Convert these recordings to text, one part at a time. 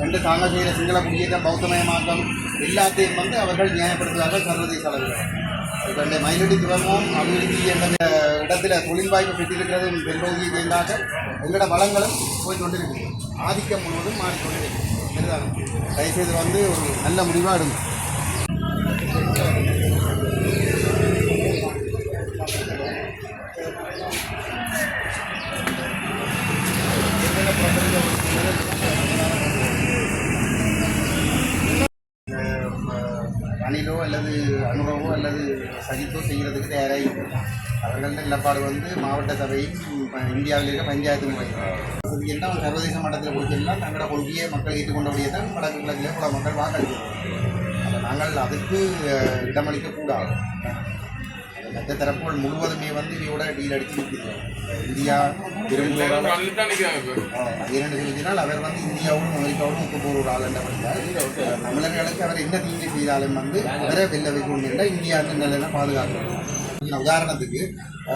ரெண்டு தாங்கள் செய்கிற சிங்கள குடியேற்றம் பௌத்தமயமாக்கம் எல்லாத்தையும் வந்து அவர்கள் நியாயப்படுத்துவார்கள் சர்வதேச அளவில். இப்போ மயிலடி துறைமுகம் அபிவிருத்தி என்ற இடத்துல தொழில் வாய்ப்பு பெற்றிருக்கிறது பெரும்பகுதியை சேர்ந்தாக எங்களோட வளங்களும் போய் கொண்டிருக்கு ஆதிக்கம் முழுவதும் மாறிக்கொண்டிருக்கு சரிதானே? தயவுசெய்து வந்து ஒரு நல்ல முடிவாக எடுங்க. அல்லது அல்லது சகித்தோ செய்கிறதுக்கு தயாராகி அவர்கள்ட்ட நிலப்பாடு வந்து மாவட்ட சபையும் இந்தியாவில் இருக்க பஞ்சாயத்து முறை அது என்ன ஒரு சர்வதேச மட்டத்தில் கொடுத்தெல்லாம் தங்களோட கொள்கையை மக்கள் ஏற்றுக்கொண்டபடியே தான் வடக்கு கிழக்கில் பல மக்கள் வாக்களிக்கிறோம் நாங்கள் அதுக்கு இடமளிக்கக்கூடாது. மற்ற தரப்புகள் முழுவதுமே வந்து இவையோட டீல் அடித்து நிற்கிறோம் இந்தியா இரண்டு சொல்லினால் அவர் வந்து இந்தியாவும் அமெரிக்காவும் ஒப்பு போகிற ஒரு ஆள் என்றபடியால் தமிழர்களுக்கு அவர் என்ன தீங்கு செய்தாலும் வந்து அவரை வெல்ல வைக்கணும் என்றால் இந்தியா நிலையில பாதுகாக்கணும். உதாரணத்துக்கு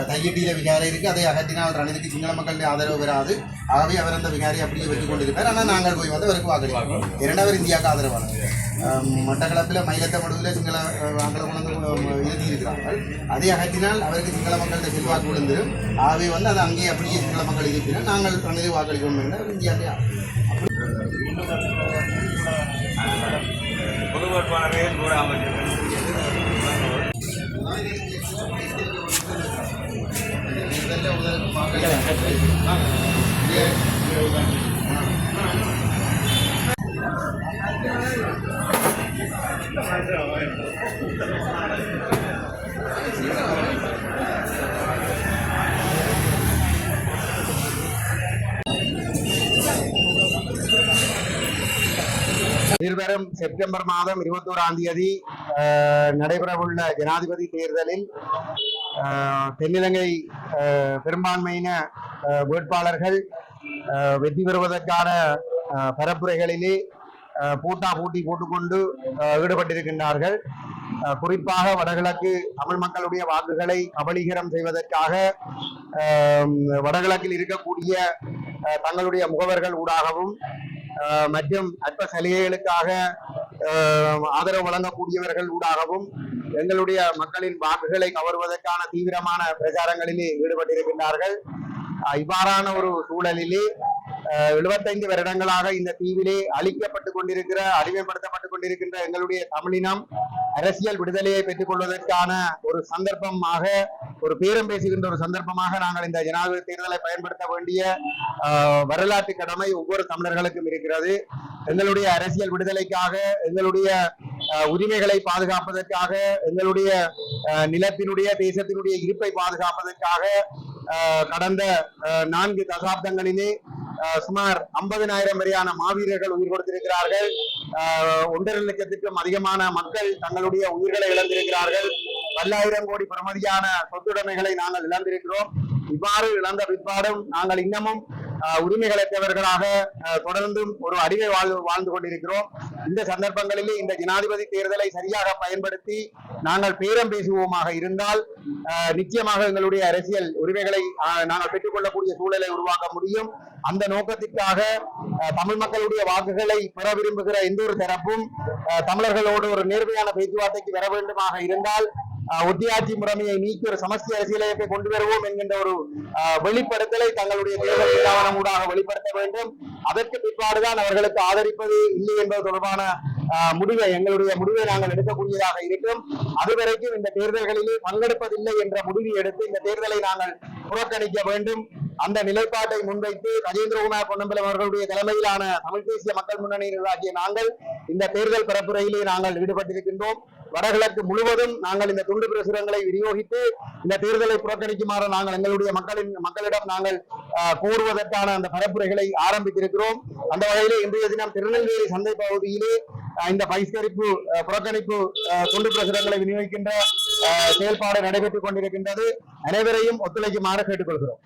தையட்டியில் விகாரை இருக்குது அதை அகற்றினால் ரணிலுக்கு சிங்கள மக்களுடைய ஆதரவு வராது ஆகவே அவர் அந்த விகாரி அப்படியே வெற்றி கொண்டிருப்பார். ஆனால் நாங்கள் போய் வந்து அவருக்கு வாக்களிப்போம் இரண்டாவது இந்தியாவுக்கு ஆதரவானது மட்டக்களப்பில் மயிலத்த மடுவில் சிங்கள அஹ், ஆங்கில குழந்தை இருக்கிறார்கள் அதை அகற்றினால் அவருக்கு சிங்கள மக்களுடைய செல்வாக்கு விழுந்துடும் ஆகவே வந்து அது அங்கேயே அப்படியே சிங்கள மக்கள் இருக்கிறார் நாங்கள் ரணிலை வாக்களிக்கணும் என்ற இந்தியாவுடைய பொது வேட்பாளரே Thank you. எதிர்வரும் செப்டம்பர் மாதம் இருபத்தோராம் தேதி நடைபெறவுள்ள ஜனாதிபதி தேர்தலில் தென்னிலங்கை பெரும்பான்மையின வேட்பாளர்கள் வெற்றி பெறுவதற்கான பரப்புரைகளிலே பூட்டா பூட்டி போட்டுக்கொண்டு ஈடுபட்டிருக்கின்றார்கள். குறிப்பாக வடகிழக்கு தமிழ் மக்களுடைய வாக்குகளை கபலீகரம் செய்வதற்காக வடகிழக்கில் இருக்கக்கூடிய தங்களுடைய முகவர்கள் ஊடாகவும் மற்றும் அற்ப சலுகைகளுக்காக ஆதரவு வழங்கக்கூடியவர்கள் ஊடாகவும் எங்களுடைய மக்களின் வாக்குகளை கவர்வதற்கான தீவிரமான பிரச்சாரங்களிலே ஈடுபட்டிருக்கின்றார்கள். இவ்வாறான ஒரு சூழலிலே அஹ், 75 வருடங்களாக இந்த தீவிலே அழிக்கப்பட்டு கொண்டிருக்கிற அடிமைப்படுத்தப்பட்டு கொண்டிருக்கின்ற எங்களுடைய தமிழினம் அரசியல் விடுதலையை பெற்றுக் கொள்வதற்கான ஒரு சந்தர்ப்பமாக ஒரு பேரம் பேசுகின்ற ஒரு சந்தர்ப்பமாக நாங்கள் இந்த ஜனாதிபதி தேர்தலை பயன்படுத்த வேண்டிய வரலாற்று கடமை ஒவ்வொரு தமிழர்களுக்கும் இருக்கிறது. எங்களுடைய அரசியல் விடுதலைக்காக எங்களுடைய உரிமைகளை பாதுகாப்பதற்காக எங்களுடைய நிலத்தினுடைய தேசத்தினுடைய இருப்பை பாதுகாப்பதற்காக ஆஹ், கடந்த நான்கு தசாப்தங்களிலே ஆஹ், சுமார் ஐம்பதினாயிரம் வரையான மாவீரர்கள் உயிர் கொடுத்திருக்கிறார்கள். ஆஹ், ஒன்றரை லட்சத்திற்கும் அதிகமான மக்கள் தங்களுடைய உயிர்களை இழந்திருக்கிறார்கள். பல்லாயிரம் கோடி பிரமதியான சொத்துடைமைகளை நாங்கள் இழந்திருக்கிறோம். இவ்வாறு இழந்த பிற்பாடும் நாங்கள் இன்னமும் உரிமைகளற்றவர்களாக தொடர்ந்தும் ஒரு அடிமை வாழ்வு வாழ்ந்து கொண்டிருக்கிறோம். இந்த சந்தர்ப்பங்களிலே இந்த ஜனாதிபதி தேர்தலை சரியாக பயன்படுத்தி நாங்கள் பேரம் பேசுவோமாக இருந்தால் நிச்சயமாக எங்களுடைய அரசியல் உரிமைகளை நாங்கள் பெற்றுக்கொள்ளக்கூடிய சூழலை உருவாக்க முடியும். அந்த நோக்கத்திற்காக தமிழ் மக்களுடைய வாக்குகளை பெற விரும்புகிற எந்த ஒரு தரப்பும் தமிழர்களோடு ஒரு நேர்மையான பேச்சுவார்த்தைக்கு வர வேண்டுமாக இருந்தால் ஒத்தியாட்சி முறைமையை நீக்கி ஒரு சமஸ்தி அரசியலமைப்பை கொண்டு வருவோம் என்கின்ற ஒரு வெளிப்படுத்தலை தங்களுடைய தேர்தல் விஞ்ஞாபனம் ஊடாக வெளிப்படுத்த வேண்டும். அதற்கு பிற்பாடுதான் அவர்களுக்கு ஆதரிப்பது இல்லை என்பது தொடர்பான முடிவை எங்களுடைய முடிவை நாங்கள் எடுக்கக்கூடியதாக இருக்கும். அதுவரைக்கும் இந்த தேர்தல்களிலே பங்கெடுப்பதில்லை என்ற முடிவை எடுத்து இந்த தேர்தலை நாங்கள் புறக்கணிக்க வேண்டும். அந்த நிலைப்பாட்டை முன்வைத்து கஜேந்திரகுமார் பொன்னம்பலம் அவர்களுடைய தலைமையிலான தமிழ் தேசிய மக்கள் முன்னணியினராகிய நாங்கள் இந்த தேர்தல் பரப்புரையிலே நாங்கள் ஈடுபட்டிருக்கின்றோம். வடகிழக்கு முழுவதும் நாங்கள் இந்த துண்டு பிரசுரங்களை விநியோகித்து இந்த தேர்தலை புறக்கணிக்குமாறு நாங்கள் எங்களுடைய மக்களின் மக்களிடம் நாங்கள் கூறுவதற்கான அந்த பரப்புரைகளை ஆரம்பித்திருக்கிறோம். அந்த வகையிலே இன்றைய தினம் திருநெல்வேலி சந்தை பகுதியிலே இந்த பகிஷ்கரிப்பு புறக்கணிப்பு துண்டு பிரசுரங்களை விநியோகிக்கின்ற செயல்பாடு நடைபெற்றுக் கொண்டிருக்கின்றது. அனைவரையும் ஒத்துழைக்குமாறு கேட்டுக்கொள்கிறோம்.